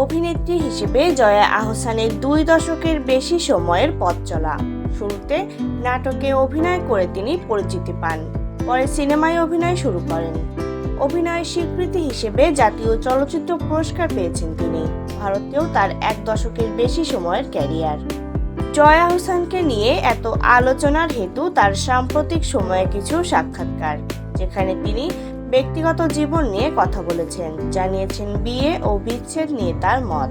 অভিনেত্রী হিসেবে জয়া আহসানের দুই দশকের বেশি সময়ের পথ চলা। শুরুতে নাটকে অভিনয় করে তিনি পরিচিতি পান, পরে সিনেমায় অভিনয় শুরু করেন। অভিনয়ের স্বীকৃতি হিসেবে জাতীয় চলচ্চিত্র পুরস্কার পেয়েছেন তিনি, ভারতেও তার এক দশকের বেশি সময়ের ক্যারিয়ার। জয়া হোসেনকে নিয়ে এত আলোচনার হেতু তার সাম্প্রতিক সময়ে কিছু সাক্ষাৎকার, যেখানে তিনি ব্যক্তিগত জীবন নিয়ে কথা বলেছেন, জানিয়েছেন বিয়ে ও বিচ্ছেদ নিয়ে তার মত।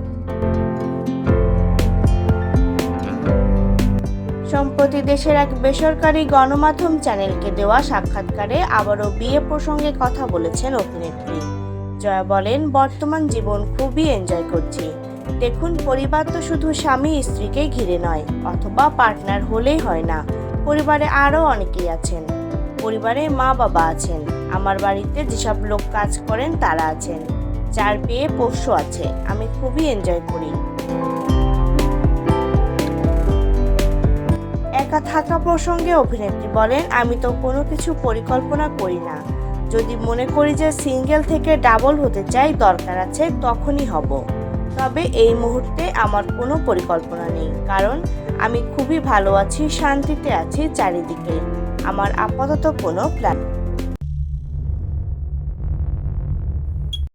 সম্প্রতি দেশের এক বেসরকারি গণমাধ্যম চ্যানেলকে দেওয়া সাক্ষাৎকারে আবারও বিয়ে প্রসঙ্গে কথা বলেছেন অভিনেত্রী। জয়া বলেন, বর্তমান জীবন খুবই এনজয় করছি। দেখুন, পরিবার তো শুধু স্বামী স্ত্রীকে ঘিরে নয়, অথবা পার্টনার হলেই হয় না। পরিবারে আরও অনেকেই আছেন। পরিবারে মা বাবা আছেন। আমার বাড়িতে যেসব লোক কাজ করেন তারা আছেন। চার পেয়ে পোষ্য আছে। আমি খুবই এনজয় করি। একা থাকা প্রসঙ্গে অভিনেত্রী বলেন, আমি তো কোনো কিছু পরিকল্পনা করি না। যদি মনে করি যে সিঙ্গেল থেকে ডাবল হতে চাই, দরকার আছে, তখনই হব। তবে এই মুহূর্তে আমার কোনো পরিকল্পনা নেই। কারণ, আমি খুবই ভালো আছি, শান্তিতে আছি চারিদিকে। আমার আপাতত কোনো প্ল্যান